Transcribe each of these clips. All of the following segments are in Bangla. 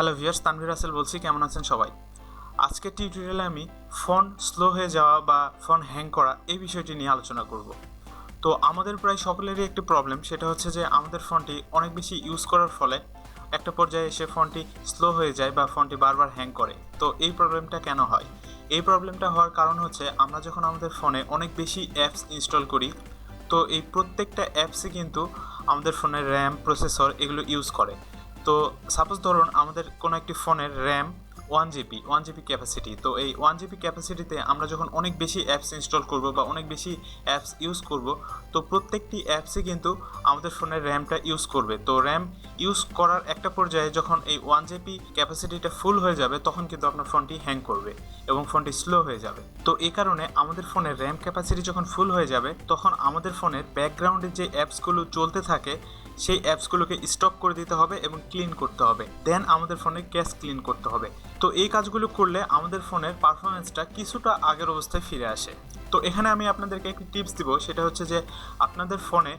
হ্যালো ভিয়ার্স তানভীর রাসেল বলছি, কেমন আছেন সবাই? আজকের টিউটোরিয়ালে আমি ফোন স্লো হয়ে যাওয়া বা ফোন হ্যাং করা এই বিষয়টি নিয়ে আলোচনা করব। তো আমাদের প্রায় সকলেরই একটি প্রবলেম সেটা হচ্ছে যে আমাদের ফোনটি অনেক বেশি ইউজ করার ফলে একটা পর্যায়ে এসে ফোনটি স্লো হয়ে যায় বা ফোনটি বারবার হ্যাং করে। তো এই প্রবলেমটা কেন হয়? এই প্রবলেমটা হওয়ার কারণ হচ্ছে, আমরা যখন আমাদের ফোনে অনেক বেশি অ্যাপস ইনস্টল করি, তো এই প্রত্যেকটা অ্যাপসই কিন্তু আমাদের ফোনের র্যাম প্রসেসর এগুলো ইউজ করে। তো সাপোজ ধরুন আমাদের কোনো একটি ফোনের RAM one GB one GB capacity তো এই ওয়ান জিবি ক্যাপাসিটিতে আমরা যখন অনেক বেশি অ্যাপস ইনস্টল করব বা অনেক বেশি অ্যাপস ইউজ করব, তো প্রত্যেকটি অ্যাপসই কিন্তু আমাদের ফোনের র্যামটা ইউজ করবে। তো র্যাম ইউজ করার একটা পর্যায়ে যখন এই ওয়ান জিবি ক্যাপাসিটিটা ফুল হয়ে যাবে, তখন কিন্তু আপনার ফোনটি হ্যাং করবে এবং ফোনটি স্লো হয়ে যাবে। তো এই কারণে আমাদের ফোনের র্যাম ক্যাপাসিটি যখন ফুল হয়ে যাবে, তখন আমাদের ফোনের ব্যাকগ্রাউন্ডে যে অ্যাপসগুলো চলতে থাকে, সেই অ্যাপসগুলোকে স্টপ করে দিতে হবে এবং ক্লিন করতে হবে। দেন আমাদের ফোনে ক্যাশ ক্লিন করতে হবে। তো এই কাজগুলো করলে আমাদের ফোনের পারফরমেন্সটা কিছুটা আগের অবস্থায় ফিরে আসে। তো এখানে আমি আপনাদেরকে একটি টিপস দিব, সেটা হচ্ছে যে আপনাদের ফোনে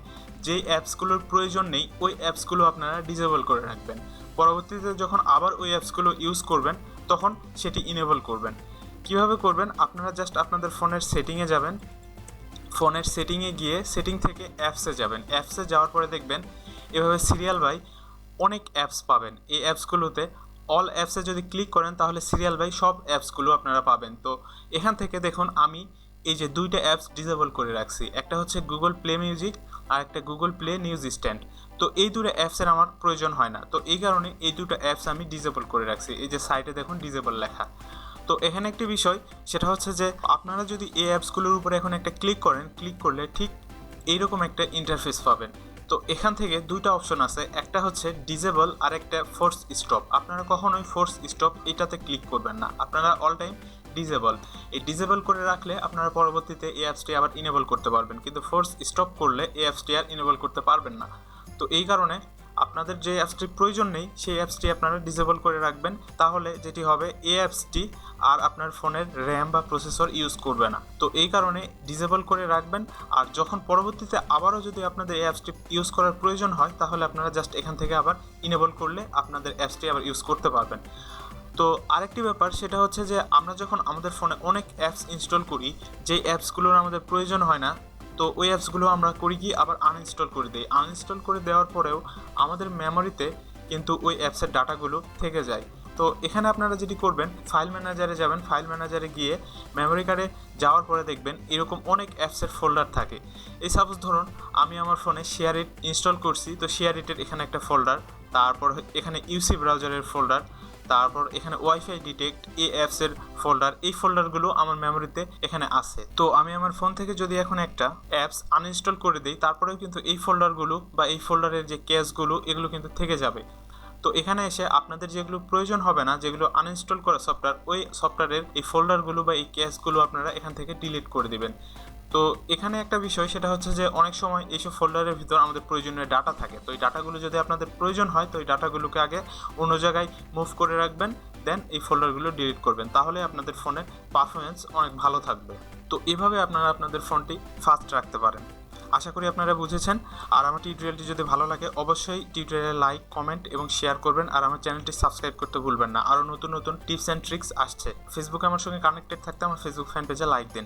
যেই অ্যাপসগুলোর প্রয়োজন নেই, ওই অ্যাপসগুলো আপনারা ডিসেবল করে রাখবেন। পরবর্তীতে যখন আবার ওই অ্যাপসগুলো ইউজ করবেন, তখন সেটি ইনেবল করবেন। কীভাবে করবেন? আপনারা জাস্ট আপনাদের ফোনের সেটিংয়ে যাবেন। ফোনের সেটিংয়ে গিয়ে সেটিং থেকে অ্যাপসে যাবেন। অ্যাপসে যাওয়ার পরে দেখবেন, এভাবে সিরিয়াল বাই অনেক অ্যাপস পাবেন। এই অ্যাপসগুলোতে অল অ্যাপসে যদি ক্লিক করেন, তাহলে সিরিয়াল বাই সব অ্যাপসগুলো আপনারা পাবেন। তো এখান থেকে দেখুন, আমি এই যে দুইটা অ্যাপস ডিসেবল করে রাখছি। একটা হচ্ছে গুগল প্লে মিউজিক আর একটা গুগল প্লে নিউজ স্ট্যান্ড তো এই দুটো অ্যাপসের আমার প্রয়োজন হয় না। তো এই কারণে এই দুটো অ্যাপস আমি ডিসেবল করে রাখছি। এই যে সাইটে দেখুন ডিসেবল লেখা। তো এখানে একটি বিষয়, সেটা হচ্ছে যে আপনারা যদি এই অ্যাপসগুলোর উপরে এখন একটা ক্লিক করেন ক্লিক করলে ঠিক এইরকম একটা ইন্টারফেস পাবেন। তো এখান থেকে দুইটা অপশন আছে। একটা হচ্ছে ডিজেবল আর একটা ফোর্স স্টপ আপনারা কখনোই ফোর্স স্টপ এটাতে ক্লিক করবেন না। আপনারা অল টাইম ডিজেবল এই ডিজেবল করে রাখলে আপনারা পরবর্তীতে এই অ্যাপসটি আবার ইনেবল করতে পারবেন। কিন্তু ফোর্স স্টপ করলে এই অ্যাপসটি আর ইনেবল করতে পারবেন না। তো এই কারণে আপনাদের যে অ্যাপসটির প্রয়োজন নেই, সেই অ্যাপসটি আপনারা ডিসেবল করে রাখবেন। তাহলে যেটি হবে, এই অ্যাপসটি আর আপনার ফোনের র্যাম বা প্রসেসর ইউজ করবে না। তো এই কারণে ডিসেবল করে রাখবেন। আর যখন পরবর্তীতে আবারও যদি আপনাদের এই অ্যাপসটি ইউজ করার প্রয়োজন হয়, তাহলে আপনারা জাস্ট এখান থেকে আবার ইনেবল করলে আপনাদের অ্যাপসটি আবার ইউজ করতে পারবেন। তো আরেকটি ব্যাপার, সেটা হচ্ছে যে আমরা যখন আমাদের ফোনে অনেক অ্যাপস ইনস্টল করি যে অ্যাপসগুলোর আমাদের প্রয়োজন হয় না তো ওই অ্যাপসগুলো আমরা করি কি, আবার আনইনস্টল করে দিই। আনইনস্টল করে দেওয়ার পরেও আমাদের মেমোরিতে কিন্তু ওই অ্যাপসের ডাটাগুলো থেকে যায়। তো এখানে আপনারা যেটি করবেন ফাইল ম্যানেজারে যাবেন। ফাইল ম্যানেজারে গিয়ে মেমোরি কার্ডে যাওয়ার পরে দেখবেন এরকম অনেক অ্যাপসের ফোল্ডার থাকে। এই সাপোজ ধরুন, আমি আমার ফোনে শেয়ার ইট ইনস্টল করছি। তো শেয়ার ইটের এখানে একটা ফোল্ডার তারপর এখানে ইউসি ব্রাউজারের ফোল্ডার তারপর এখানে ওয়াইফাই ডিটেক্ট এই অ্যাপসের ফোল্ডার এই ফোল্ডারগুলো আমার মেমোরিতে এখানে আছে। তো আমি আমার ফোন থেকে যদি এখন একটা অ্যাপস আনইনস্টল করে দিই, তারপরেও কিন্তু এই ফোল্ডারগুলো বা এই ফোল্ডারের যে ক্যাশগুলো এগুলো কিন্তু থেকে যাবে। তো এখানে এসে আপনাদের যেগুলো প্রয়োজন হবে না, যেগুলো আনইনস্টল করা সফটওয়্যার ওই সফটওয়্যারের এই ফোল্ডারগুলো বা এই ক্যাশগুলো আপনারা এখান থেকে ডিলিট করে দিবেন। তো এখানে একটা বিষয়, সেটা হচ্ছে যে অনেক সময় এইসব ফোল্ডারের ভিতর আমাদের প্রয়োজনীয় ডাটা থাকে। তো এই ডাটাগুলো যদি আপনাদের প্রয়োজন হয়, তো এই ডাটাগুলোকে আগে অন্য জায়গায় মুভ করে রাখবেন, দেন এই ফোল্ডারগুলো ডিলিট করবেন। তাহলে আপনাদের ফোনের পারফরমেন্স অনেক ভালো থাকবে। তো এভাবে আপনারা আপনাদের ফোনটি ফাস্ট রাখতে পারেন। আশা করি আপনারা বুঝেছেন। আর আমার টিউটোরিয়ালটি যদি ভালো লাগে, অবশ্যই টিউটোরিয়ালে লাইক, কমেন্ট এবং শেয়ার করবেন। আর আমার চ্যানেলটি সাবস্ক্রাইব করতে ভুলবেন না। আরও নতুন নতুন টিপস অ্যান্ড ট্রিক্স আসছে। ফেসবুকে আমার সঙ্গে কানেক্টেড থাকতে আমার ফেসবুক ফ্যান পেজে লাইক দিন।